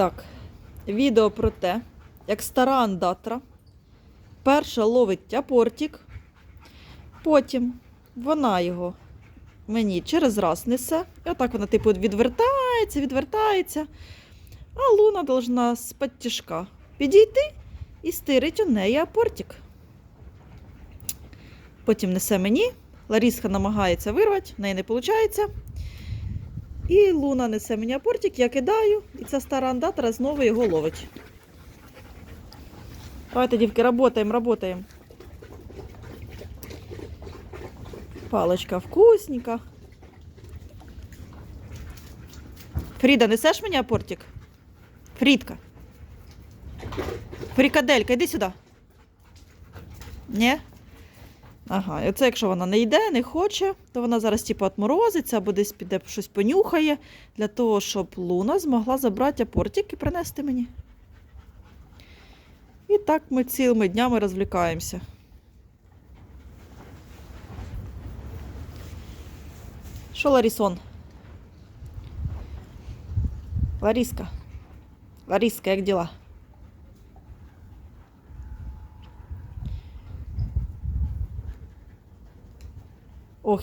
Так, відео про те, як стара андатра перша ловить тяпортік, потім вона його мені через раз несе. І отак вона, типу, відвертається, відвертається. А Луна должна з підтяжка підійти і стирить у неї апортик. Потім несе мені. Ларіска намагається вирвати, в неї не виходить. І Луна несе мені апортик, я кидаю, і ця стара андатора знову його ловить. Давайте, дівки, работаємо, работаємо. Палочка вкусненька. Фріда, несеш мені апортик? Фрідка. Фрікаделька, йди сюди. Ні? Ага, і оце якщо вона не йде, не хоче, то вона зараз типу отморозиться або десь піде щось понюхає, для того, щоб Луна змогла забрати апортик і принести мені. І так ми цілими днями розвлікаємося. Що, Ларісон? Ларіска. Ларіска, як діла?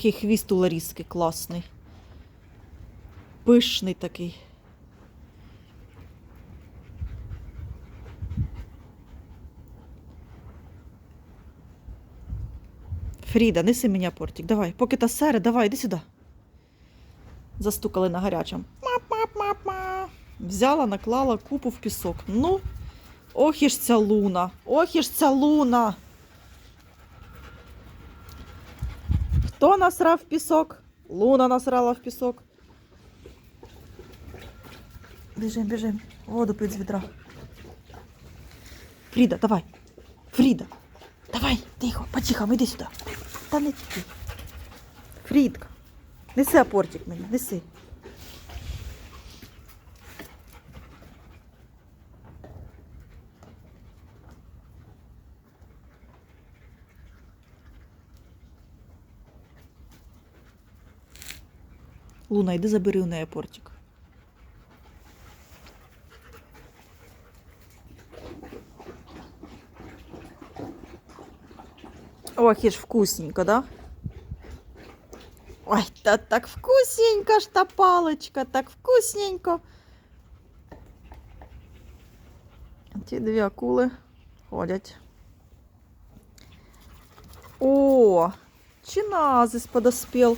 Ох, хвіст у Ларіски класний. Пишний такий. Фріда, неси мені портик, давай. Поки та сере, давай, іди сюди. Застукали на гарячому. Мап-мап-мап-мап. Взяла, наклала купу в пісок. Ну, ох і ж ця луна, ох і ж ця луна. Хто насрав в пісок? Луна насрала в пісок. Біжим, біжим. Воду пить з відра. Фріда, давай. Фріда. Давай, тихо, потихо, йди сюди. Та не ти. Фрідка. Неси апортик мені, неси. Луна, йди забери у неї апортик. Ох, і ж вкусненько, да? Ой, та так вкусненько ж та паличка, так вкусненько. Ті дві акули ходять. О, чиназис подоспел.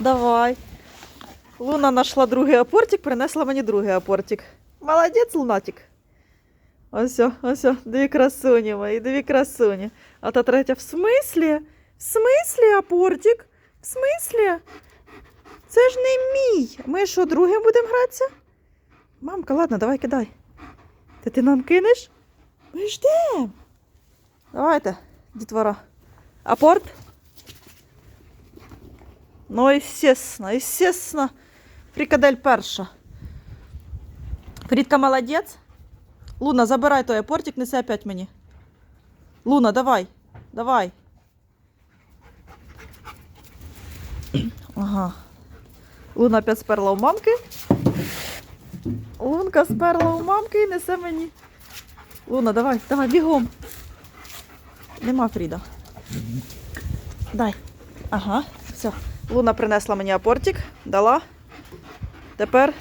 Давай. Луна нашла другий апортик, принесла мені другий апортик. Молодець, лунатик. Ось, ось, дві красуні мої, дві красуні. А та третя, в смислі? В смислі апортик? В смислі? Це ж не мій. Ми що, другим будемо гратися? Мамка, ладно, давай кидай. Та ти нам кинеш? Ми ждем. Давайте, дітвора. Апорт? Ну, естественно, естественно. Фрикадель перша. Фрідка молодець. Луна, забирай той апортик, неси опять мені. Луна, давай. Давай. Ага. Луна опять сперла у мамки. Лунка сперла у мамки і несе мені. Луна, давай, давай, бігом. Нема Фріда. Дай. Ага, все. Луна принесла мені апортик, дала. Тепер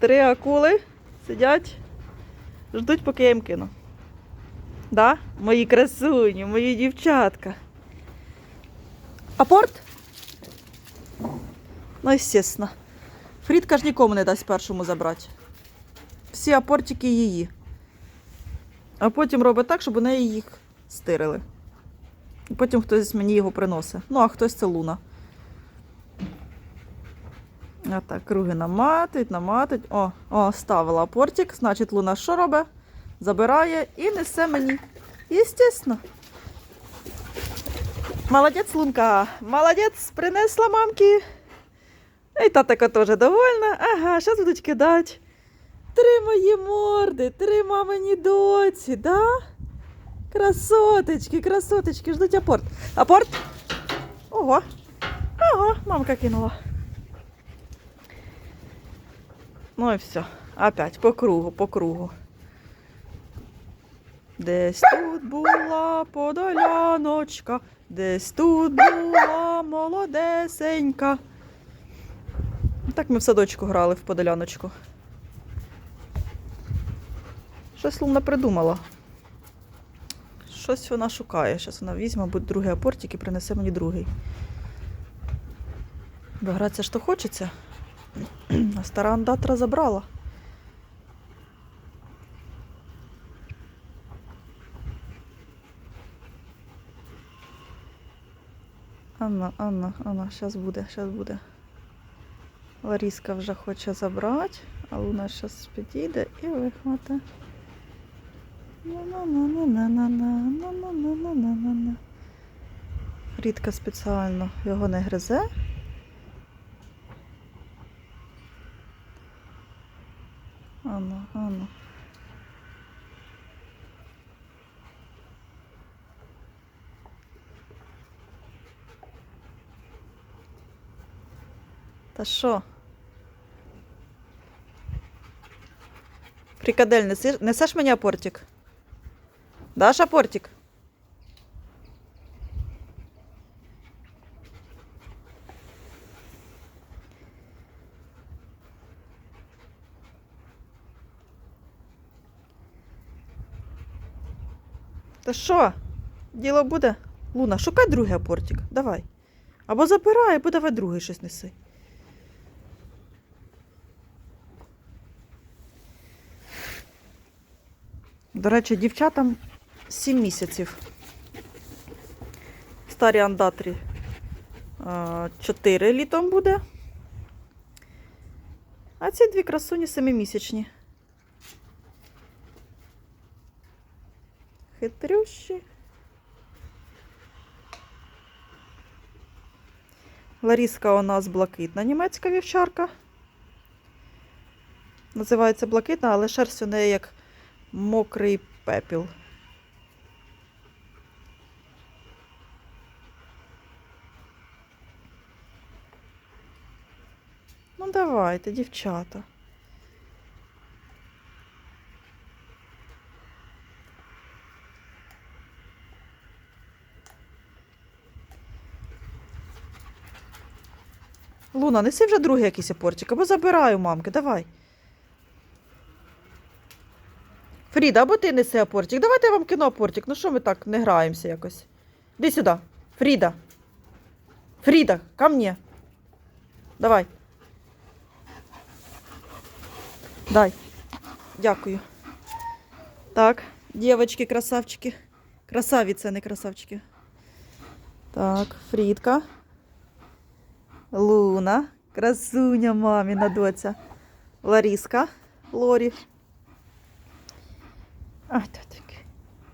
три акули сидять, ждуть, поки я їм кину. Да? Мої красуні, мої дівчатка. Апорт? Ну, естественно. Фрідка ж нікому не дасть першому забрати. Всі апортики її. А потім робить так, щоб у неї їх стирили. І потім хтось мені його приносить. Ну, а хтось це луна. А так, круги наматить, наматить. О, о, ставила апортик. Значить, луна що робить? Забирає і несе мені. Естественно. Молодець, лунка. Молодець, принесла мамки. І та така теж довольна. Ага, зараз будуть кидати. Три мої морди, три мамині доці, да? Красоточки, красоточки, ждуть апорт. Апорт? Ого. Ого, мамка кинула. Ну і все. Опять по кругу, по кругу. Десь тут була подоляночка, десь тут була молодесенька. Так ми в садочку грали в подоляночку. Щось Луна придумала. Щось вона шукає. Зараз вона візьме, буде другий апортик і принесе мені другий. Бо гратися ж то хочеться. А стара андатра забрала. Анна, Анна, Анна, зараз буде, зараз буде. Ларіска вже хоче забрати, а Луна зараз підійде і вихвати. Рідка спеціально його не гризе. Ану, ану. Та що? Прикадель, несеш, несеш мені апортик? Даш апортик? Та що? Діло буде? Луна, шукай другий апортик. Давай. Або забирай, або давай другий щось неси. До речі, дівчатам 7 місяців. Старі андатрі 4 літом буде. А ці дві красуні 7-місячні. Хитрющі. Ларіска у нас блакитна німецька вівчарка. Називається блакитна, але шерсть у неї як мокрий пепіл. Ну, давайте, дівчата. Луна, неси вже другий якийсь апортик, або забираю мамки, давай. Фріда, або ти неси апортик. Давайте я вам кину апортик. Ну що ми так не граємося якось? Іди сюди. Фріда. Фріда, ко мне. Давай. Дай. Дякую. Так, дівчатки, красавчики. Красавіці, не красавчики. Так, Фрідка. Луна. Красуня маміна доця. Ларіска. Лорі. А, та таки.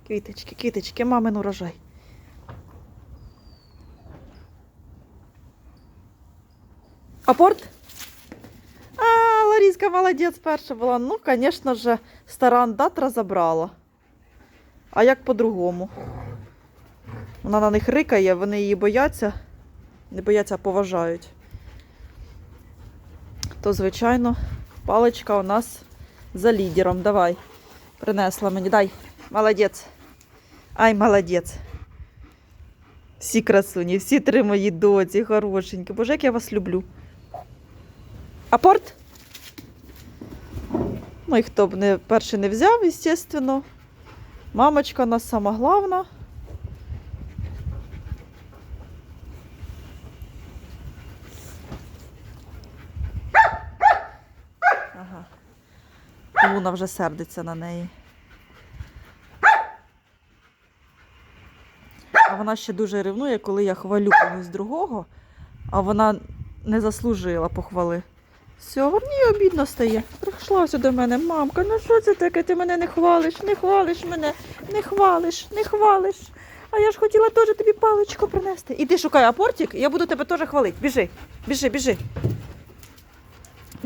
Квіточки, квіточки, мамин урожай. Апорт? А, Ларіска молодець перша була. Ну, звісно ж, стара андатра забрала. А як по-другому? Вона на них рикає, вони її бояться. Не бояться, а поважають. То, звичайно, паличка у нас за лідером. Давай. Принесла мені. Дай. Молодець. Ай, молодець. Всі красуні, всі три мої доці, хорошенькі. Боже, як я вас люблю. Апорт? Ну і хто б не перший не взяв, звісно. Мамочка у нас сама головна. Ага. Луна вже сердиться на неї. А вона ще дуже ревнує, коли я хвалю когось другого, а вона не заслужила похвали. Все, мені обідно стає. Прийшла ось до мене, мамка, ну що це таке? Ти мене не хвалиш, не хвалиш мене, не хвалиш, не хвалиш. А я ж хотіла теж тобі паличку принести. Іди шукай апортик, я буду тебе теж хвалити. Біжи, біжи, біжи.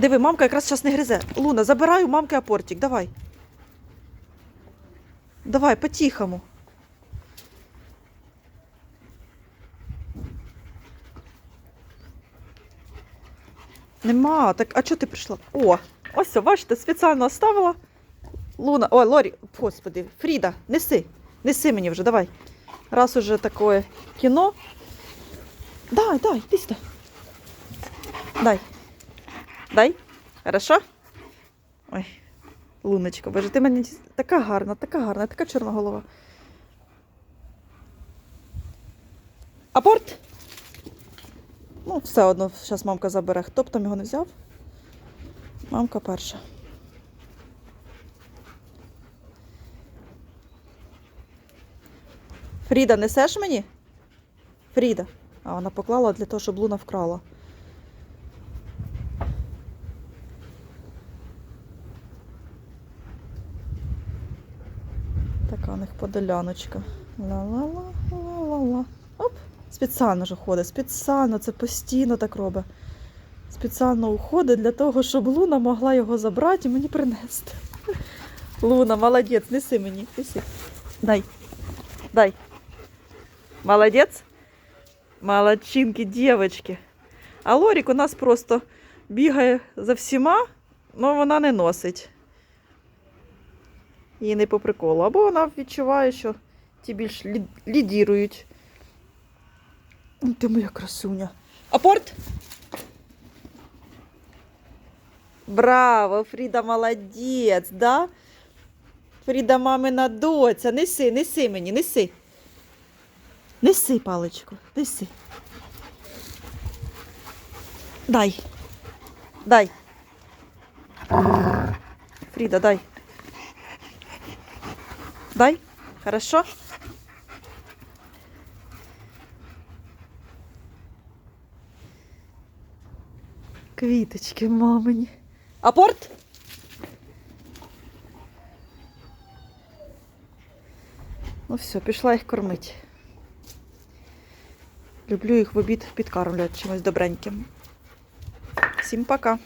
Диви, мамка якраз зараз не гризе. Луна, забираю мамки апортик, давай. Давай, по-тихому. Нема. Так, а чого ти прийшла? О, Ось, бачите, спеціально оставила. Луна, ой, Лорі, господи, Фріда, неси, неси мені вже, давай. Раз уже таке кіно. Дай, дай, іди сюди. Дай. Дай. Хорошо? Ой, Луночка, боже, ти мені така гарна, така гарна, така чорна голова. Апорт? Ну, все одно, зараз мамка забере. Хто б там його не взяв? Мамка перша. Фріда, несеш мені? Фріда. А вона поклала для того, щоб Луна вкрала. Така у них подоляночка. Ла-ла-ла, ла-ла-ла. Оп. Спеціально ж ходить, спеціально це постійно так робить. Спеціально уходить для того, щоб Луна могла його забрати і мені принести. Луна, молодець, неси мені. Неси. Дай. Дай. Молодець. Молодчинки, дівчатки. А Лорік у нас просто бігає за всіма, але вона не носить. Їй не по приколу. Або вона відчуває, що ті більш лі- лідірують. Ти моя красуня. Апорт? Браво, Фріда молодець, да? Фріда мамина доця. Неси, неси мені, неси. Неси паличку, неси. Дай. Дай. Фріда, дай. Дай. Хорошо? Квіточки мамині. Апорт? Ну все, пішла їх кормити. Люблю їх в обід підкармлювати чимось добреньким. Всім пока.